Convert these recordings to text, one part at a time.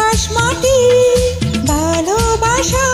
আকাশ মাটি ভালোবাসা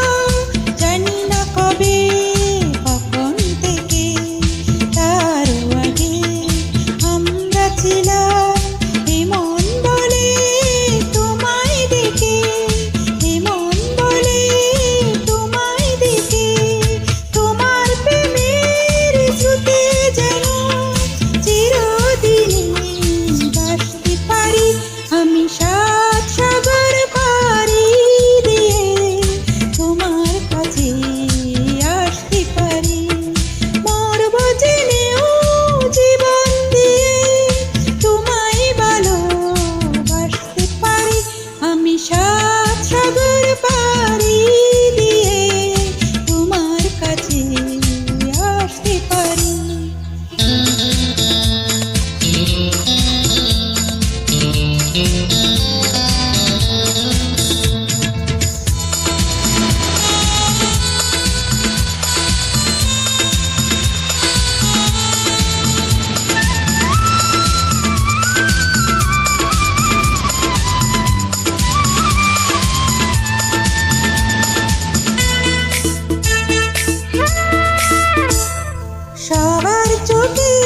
সবার চোখে